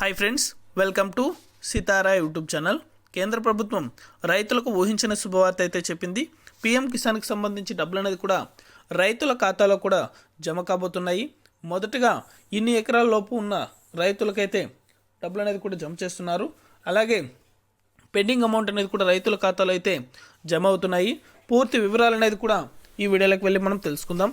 Hi friends welcome to Sitara YouTube channel కేంద్ర ప్రభుత్వం రైతులకు ఊహించిన శుభవార్త అయితే చెప్పింది. పీఎం కిసాన్కి సంబంధించి డబ్బులు అనేది కూడా రైతుల ఖాతాలో కూడా జమ కాబోతున్నాయి. మొదటగా ఇన్ని ఎకరాల లోపు ఉన్న రైతులకైతే డబ్బులు అనేది కూడా జమ చేస్తున్నారు. అలాగే పెండింగ్ అమౌంట్ అనేది కూడా రైతుల ఖాతాలో అయితే జమ అవుతున్నాయి. పూర్తి వివరాలు అనేది కూడా ఈ వీడియోలోకి వెళ్ళి మనం తెలుసుకుందాం.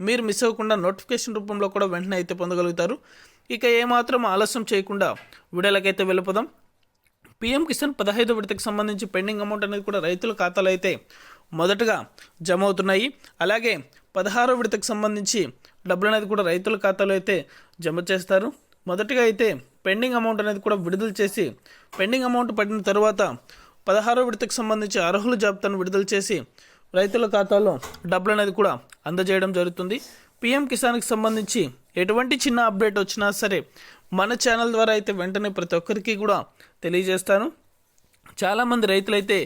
మీరు మిస్ అవ్వకుండా నోటిఫికేషన్ రూపంలో కూడా వెంటనే అయితే పొందగలుగుతారు. ఇక ఏమాత్రం ఆలస్యం చేయకుండా విడలకైతే వెళ్ళిపోదాం. పీఎం కిసాన్ పదహైదు విడతకు సంబంధించి పెండింగ్ అమౌంట్ అనేది కూడా రైతుల ఖాతాలో అయితే మొదటగా జమ అవుతున్నాయి. అలాగే పదహారో విడతకు సంబంధించి డబ్బులు అనేది కూడా రైతుల ఖాతాలో అయితే జమ చేస్తారు. మొదటిగా అయితే పెండింగ్ అమౌంట్ అనేది కూడా విడుదల చేసి పెండింగ్ అమౌంట్ పడిన తర్వాత పదహారో విడతకు సంబంధించి అర్హుల జాబితాను విడుదల చేసి రైతుల ఖాతాలో డబ్బులు అనేది కూడా అందజేయడం జరుగుతుంది. పీఎం కిసాన్కి సంబంధించి ఎటువంటి చిన్న అప్డేట్ వచ్చినా సరే మన ఛానల్ ద్వారా అయితే వెంటనే ప్రతి ఒక్కరికి కూడా తెలియజేస్తాను. చాలామంది రైతులైతే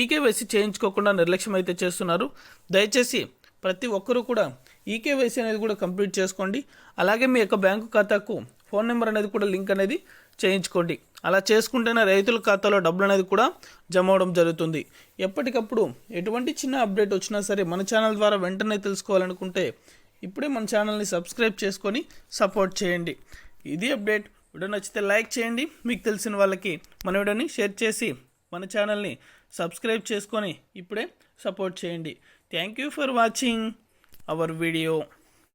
ఈకేవైసీ చేయించుకోకుండా నిర్లక్ష్యం అయితే చేస్తున్నారు. దయచేసి ప్రతి ఒక్కరూ కూడా ఈకేవైసీ అనేది కూడా కంప్లీట్ చేసుకోండి. అలాగే మీ యొక్క బ్యాంకు ఖాతాకు ఫోన్ నెంబర్ అనేది కూడా లింక్ అనేది చేయించుకోండి. అలా చేసుకుంటేనే రైతుల ఖాతాలో డబ్బులు అనేది కూడా జమ అవడం జరుగుతుంది. ఎప్పటికప్పుడు ఎటువంటి చిన్న అప్డేట్ వచ్చినా సరే మన ఛానల్ ద్వారా వెంటనే తెలుసుకోవాలనుకుంటే ఇప్పుడే మన ఛానల్ని సబ్స్క్రైబ్ చేసుకొని సపోర్ట్ చేయండి. ఇది అప్డేట్. వీడియో నచ్చితే లైక్ చేయండి. మీకు తెలిసిన వాళ్ళకి మన వీడియోని షేర్ చేసి మన ఛానల్ని సబ్స్క్రైబ్ చేసుకొని ఇప్పుడే సపోర్ట్ చేయండి. Thank you for watching our video.